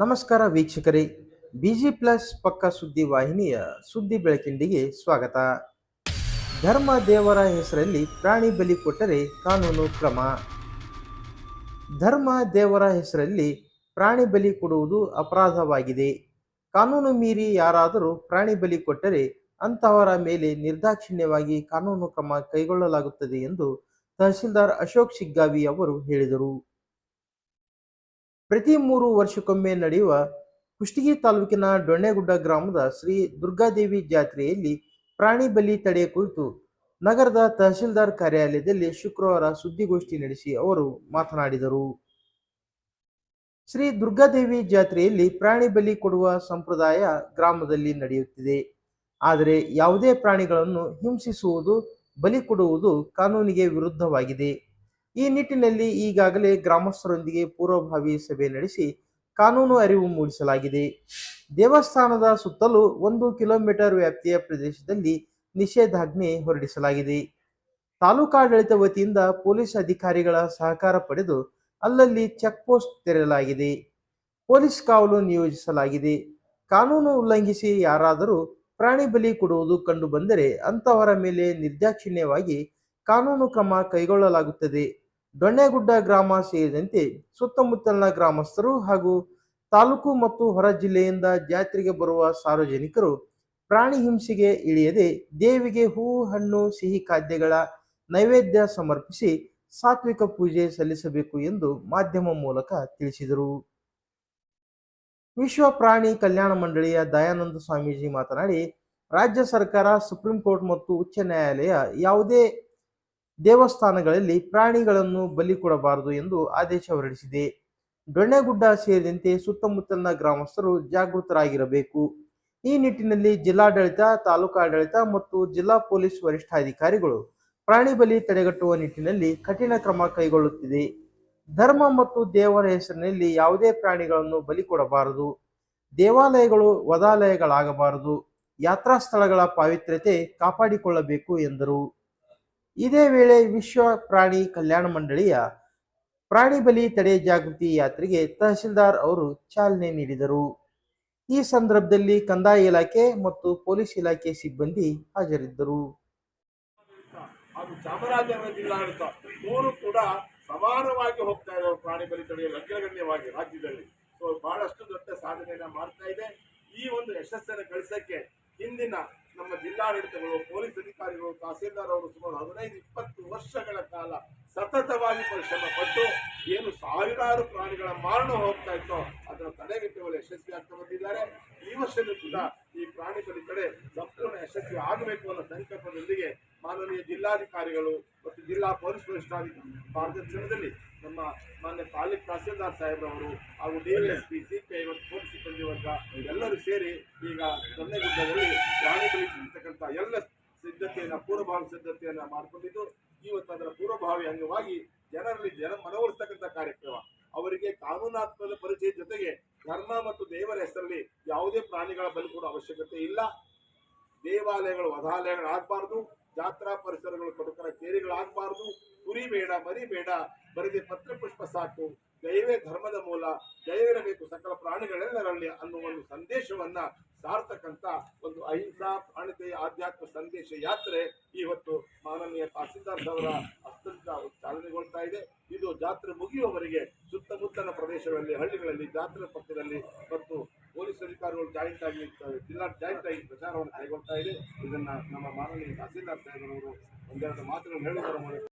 ನಮಸ್ಕಾರ ವೀಕ್ಷಕರೇ, busy plus ಪಕ್ಕ ಸುದ್ದಿ ವಾಹಿನಿಯ ಸುದ್ದಿ ಬೆಳಕಿಂಡಿಗೆ ಸ್ವಾಗತ. ಧರ್ಮ ದೇವರ ಹೆಸರಲ್ಲಿ ಪ್ರಾಣಿ ಬಲಿ ಕೊಟ್ಟರೆ ಕಾನೂನು ಕ್ರಮ. ಧರ್ಮ ದೇವರ ಹೆಸರಲ್ಲಿ ಪ್ರಾಣಿ ಬಲಿ ಕೊಡುವುದು ಅಪರಾಧವಾಗಿದೆ. ಕಾನೂನು ಮೀರಿ ಯಾರಾದರೂ ಪ್ರಾಣಿ ಬಲಿ ಕೊಟ್ಟರೆ ಅಂತಹವರ ಮೇಲೆ ನಿರ್ದಾಕ್ಷಿಣ್ಯವಾಗಿ ಕಾನೂನು ಕ್ರಮ ಕೈಗೊಳ್ಳಲಾಗುತ್ತದೆ ಎಂದು ತಹಸೀಲ್ದಾರ್ ಅಶೋಕ್ ಶಿಗ್ಗಾವಿ ಅವರು ಹೇಳಿದರು. ಪ್ರತಿ ಮೂರು ವರ್ಷಕ್ಕೊಮ್ಮೆ ನಡೆಯುವ ಕುಷ್ಟಗಿ ತಾಲೂಕಿನ ಡೊಣ್ಣೆಗುಡ್ಡ ಗ್ರಾಮದ ಶ್ರೀ ದುರ್ಗಾದೇವಿ ಜಾತ್ರೆಯಲ್ಲಿ ಪ್ರಾಣಿ ಬಲಿ ತಡೆ ಕುರಿತು ನಗರದ ತಹಶೀಲ್ದಾರ್ ಕಾರ್ಯಾಲಯದಲ್ಲಿ ಶುಕ್ರವಾರ ಸುದ್ದಿಗೋಷ್ಠಿ ನಡೆಸಿ ಅವರು ಮಾತನಾಡಿದರು. ಶ್ರೀ ದುರ್ಗಾದೇವಿ ಜಾತ್ರೆಯಲ್ಲಿ ಪ್ರಾಣಿ ಬಲಿ ಕೊಡುವ ಸಂಪ್ರದಾಯ ಗ್ರಾಮದಲ್ಲಿ ನಡೆಯುತ್ತಿದೆ. ಆದರೆ ಯಾವುದೇ ಪ್ರಾಣಿಗಳನ್ನು ಹಿಂಸಿಸುವುದು, ಬಲಿ ಕೊಡುವುದು ಕಾನೂನಿಗೆ ವಿರುದ್ಧವಾಗಿದೆ. ಈ ನಿಟ್ಟಿನಲ್ಲಿ ಈಗಾಗಲೇ ಗ್ರಾಮಸ್ಥರೊಂದಿಗೆ ಪೂರ್ವಭಾವಿ ಸಭೆ ನಡೆಸಿ ಕಾನೂನು ಅರಿವು ಮೂಡಿಸಲಾಗಿದೆ. ದೇವಸ್ಥಾನದ ಸುತ್ತಲೂ ಒಂದು ಕಿಲೋಮೀಟರ್ ವ್ಯಾಪ್ತಿಯ ಪ್ರದೇಶದಲ್ಲಿ ನಿಷೇಧಾಜ್ಞೆ ಹೊರಡಿಸಲಾಗಿದೆ. ತಾಲೂಕಾಡಳಿತ ವತಿಯಿಂದ ಪೊಲೀಸ್ ಅಧಿಕಾರಿಗಳ ಸಹಕಾರ ಪಡೆದು ಅಲ್ಲಲ್ಲಿ ಚೆಕ್ ಪೋಸ್ಟ್ ತೆರೆಯಲಾಗಿದೆ. ಪೊಲೀಸ್ ಕಾವಲು ನಿಯೋಜಿಸಲಾಗಿದೆ. ಕಾನೂನು ಉಲ್ಲಂಘಿಸಿ ಯಾರಾದರೂ ಪ್ರಾಣಿ ಬಲಿ ಕೊಡುವುದು ಕಂಡುಬಂದರೆ ಅಂತಹವರ ಮೇಲೆ ನಿರ್ದಾಕ್ಷಿಣ್ಯವಾಗಿ ಕಾನೂನು ಕ್ರಮ ಕೈಗೊಳ್ಳಲಾಗುತ್ತದೆ. ದೊಣ್ಣೆಗುಡ್ಡ ಗ್ರಾಮ ಸೇರಿದಂತೆ ಸುತ್ತಮುತ್ತಲಿನ ಗ್ರಾಮಸ್ಥರು ಹಾಗೂ ತಾಲೂಕು ಮತ್ತು ಹೊರ ಜಿಲ್ಲೆಯಿಂದ ಜಾತ್ರೆಗೆ ಬರುವ ಸಾರ್ವಜನಿಕರು ಪ್ರಾಣಿ ಹಿಂಸೆಗೆ ಇಳಿಯದೆ ದೇವಿಗೆ ಹೂ, ಹಣ್ಣು, ಸಿಹಿ ಖಾದ್ಯಗಳ ನೈವೇದ್ಯ ಸಮರ್ಪಿಸಿ ಸಾತ್ವಿಕ ಪೂಜೆ ಸಲ್ಲಿಸಬೇಕು ಎಂದು ಮಾಧ್ಯಮ ಮೂಲಕ ತಿಳಿಸಿದರು. ವಿಶ್ವ ಪ್ರಾಣಿ ಕಲ್ಯಾಣ ಮಂಡಳಿಯ ದಯಾನಂದ ಸ್ವಾಮೀಜಿ ಮಾತನಾಡಿ, ರಾಜ್ಯ ಸರ್ಕಾರ, ಸುಪ್ರೀಂ ಕೋರ್ಟ್ ಮತ್ತು ಉಚ್ಚ ನ್ಯಾಯಾಲಯ ಯಾವುದೇ ದೇವಸ್ಥಾನಗಳಲ್ಲಿ ಪ್ರಾಣಿಗಳನ್ನು ಬಲಿ ಕೊಡಬಾರದು ಎಂದು ಆದೇಶ ಹೊರಡಿಸಿದೆ. ಡೊಣ್ಣೆಗುಡ್ಡ ಸೇರಿದಂತೆ ಸುತ್ತಮುತ್ತಲಿನ ಗ್ರಾಮಸ್ಥರು ಜಾಗೃತರಾಗಿರಬೇಕು. ಈ ನಿಟ್ಟಿನಲ್ಲಿ ಜಿಲ್ಲಾಡಳಿತ, ತಾಲೂಕಾಡಳಿತ ಮತ್ತು ಜಿಲ್ಲಾ ಪೊಲೀಸ್ ವರಿಷ್ಠಾಧಿಕಾರಿಗಳು ಪ್ರಾಣಿ ಬಲಿ ತಡೆಗಟ್ಟುವ ನಿಟ್ಟಿನಲ್ಲಿ ಕಠಿಣ ಕ್ರಮ ಕೈಗೊಳ್ಳುತ್ತಿದೆ. ಧರ್ಮ ಮತ್ತು ದೇವರ ಹೆಸರಿನಲ್ಲಿ ಯಾವುದೇ ಪ್ರಾಣಿಗಳನ್ನು ಬಲಿ ಕೊಡಬಾರದು. ದೇವಾಲಯಗಳು ವದಾಲಯಗಳಾಗಬಾರದು. ಯಾತ್ರಾ ಸ್ಥಳಗಳ ಪಾವಿತ್ರ್ಯತೆ ಕಾಪಾಡಿಕೊಳ್ಳಬೇಕು ಎಂದರು. ಇದೇ ವೇಳೆ ವಿಶ್ವ ಪ್ರಾಣಿ ಕಲ್ಯಾಣ ಮಂಡಳಿಯ ಪ್ರಾಣಿ ಬಲಿ ತಡೆ ಜಾಗೃತಿ ಯಾತ್ರೆಗೆ ತಹಶೀಲ್ದಾರ್ ಅವರು ಚಾಲನೆ ನೀಡಿದರು. ಈ ಸಂದರ್ಭದಲ್ಲಿ ಕಂದಾಯ ಇಲಾಖೆ ಮತ್ತು ಪೊಲೀಸ್ ಇಲಾಖೆ ಸಿಬ್ಬಂದಿ ಹಾಜರಿದ್ದರು. ಹಾಗೂ ಚಾಮರಾಜನಗರ ಮೂರು ಕೂಡ ಸಮಾನವಾಗಿ ಹೋಗ್ತಾ ಇದ್ದಾರೆ ಪ್ರಾಣಿ ಬಲಿ ತಡೆಯಲು ಅಗ್ರಗಣ್ಯವಾಗಿ ರಾಜ್ಯದಲ್ಲಿ. ಸೊ ಬಹಳಷ್ಟು ದೊಡ್ಡ ಸಾಧನೆಯನ್ನ ಮಾಡ್ತಾ ಇದೆ. ಈ ಒಂದು ಯಶಸ್ಸನ್ನು ಗಳಿಸಕ್ಕೆ ಹಿಂದಿನ ನಮ್ಮ ಜಿಲ್ಲಾಡಳಿತಗಳು, ಪೊಲೀಸ್ ಅಧಿಕಾರಿಗಳು, ತಹಸೀಲ್ದಾರ್ ಅವರು ಸುಮಾರು ಹದಿನೈದು, ಇಪ್ಪತ್ತು ವರ್ಷಗಳ ಕಾಲ ಸತತವಾಗಿ ಪರಿಶ್ರಮ ಪಟ್ಟು ಏನು ಸಾವಿರಾರು ಪ್ರಾಣಿಗಳ ಮಾರಣ ಹೋಗ್ತಾ ಇತ್ತೋ, ಅದರ ತಡೆಗಟ್ಟುವಲ್ಲಿ ಯಶಸ್ವಿ ಆಗ್ತಾ ಬಂದಿದ್ದಾರೆ. ಈ ವರ್ಷದ ಕೂಡ ಈ ಪ್ರಾಣಿಗಳ ಕಡೆ ಸಂಪೂರ್ಣ ಯಶಸ್ವಿ ಆಗಬೇಕು ಅನ್ನೋ ಸಂಕಲ್ಪದೊಂದಿಗೆ ಮಾನವೀಯ ಜಿಲ್ಲಾಧಿಕಾರಿಗಳು ಮತ್ತು ಜಿಲ್ಲಾ ಪೊಲೀಸ್ ವರಿಷ್ಠಾಧಿಕಾರಿ ಮಾರ್ಗದರ್ಶನದಲ್ಲಿ ನಮ್ಮ ಮಾನ್ಯ ತಾಲೂಕ್ ತಹಸೀಲ್ದಾರ್ ಸಾಹೇಬ್ರವರು ಹಾಗೂ ಡಿವೈಎಸ್ಪಿ ಸಿಪಿಐ ಮತ್ತು ಪೊಲೀಸ್ ಸಿಬ್ಬಂದಿ ವರ್ಗ ಎಲ್ಲರೂ ಸೇರಿ ಈಗ ದೊಣ್ಣೆಗುಡ್ಡದಲ್ಲಿ ಪ್ರಾಣಿ ಬಲಿ ಇರ್ತಕ್ಕಂಥ ಎಲ್ಲ ಸಿದ್ಧತೆಯನ್ನು, ಪೂರ್ವಭಾವಿ ಸಿದ್ಧತೆಯನ್ನು ಮಾಡಿಕೊಂಡಿದ್ದು, ಇವತ್ತು ಅದರ ಪೂರ್ವಭಾವಿ ಅಂಗವಾಗಿ ಜನರಲ್ಲಿ ಜನ ಮನವೊಲಿಸ್ತಕ್ಕಂಥ ಕಾರ್ಯಕ್ರಮ. ಅವರಿಗೆ ಕಾನೂನಾತ್ಮಕ ಪರಿಚಯ ಜೊತೆಗೆ ಧರ್ಮ ಮತ್ತು ದೇವರ ಹೆಸರಲ್ಲಿ ಯಾವುದೇ ಪ್ರಾಣಿಗಳ ಬಲಿ ಕೂಡ ಅವಶ್ಯಕತೆ ಇಲ್ಲ. ದೇವಾಲಯಗಳು ವಧಾಲಯಗಳಾಗಬಾರ್ದು ಜಾತ್ರಾ ಪರಿಸರಗಳು ಕಟುಕರ ಕೇರಿಗಳಾಗಬಾರ್ದು. ಕುರಿ ಬೇಡ, ಮರಿ ಬೇಡ. ಬರದೆ ಪತ್ರಪುಷ್ಪ ಸಾಕು. ದೈವೇ ಧರ್ಮದ ಮೂಲ. ದೈವರಬೇಕು ಸಕಲ ಪ್ರಾಣಿಗಳೆಲ್ಲರಲ್ಲಿ ಅನ್ನುವ ಒಂದು ಸಂದೇಶವನ್ನ ಸಾರ್ತಕ್ಕಂತ ಒಂದು ಅಹಿಂಸಾ ಪ್ರಾಣಿತೆಯ ಆಧ್ಯಾತ್ಮ ಸಂದೇಶ ಯಾತ್ರೆ ಇವತ್ತು ಮಾನವೀಯ ತಹಸೀಲ್ದಾರ್ ಅವರ ಅತ್ಯಂತ ಚಾಲನೆಗೊಳ್ತಾ ಇದೆ. ಇದು ಜಾತ್ರೆ ಮುಗಿಯುವವರೆಗೆ ಸುತ್ತಮುತ್ತಲ ಪ್ರದೇಶಗಳಲ್ಲಿ, ಹಳ್ಳಿಗಳಲ್ಲಿ, ಜಾತ್ರೆ ಪಕ್ಕದಲ್ಲಿ ಮತ್ತು ಅಧಿಕಾರಿಗಳು ಜಾಯಿಂಟ್ ಆಗಿ ಜಿಲ್ಲಾ ಜಾಯಿಂಟ್ ಆಗಿ ಪ್ರಚಾರವನ್ನು ಕೈಗೊಳ್ತಾ ಇದೆ. ಇದನ್ನು ನಮ್ಮ ಮಾನವೀಯ ತಹಸೀಲ್ದಾರ್ ಸಾಹೇಬರವರು ಒಂದೆರಡು ಮಾತುಗಳನ್ನು ಹೇಳುವುದರ ಮೂಲಕ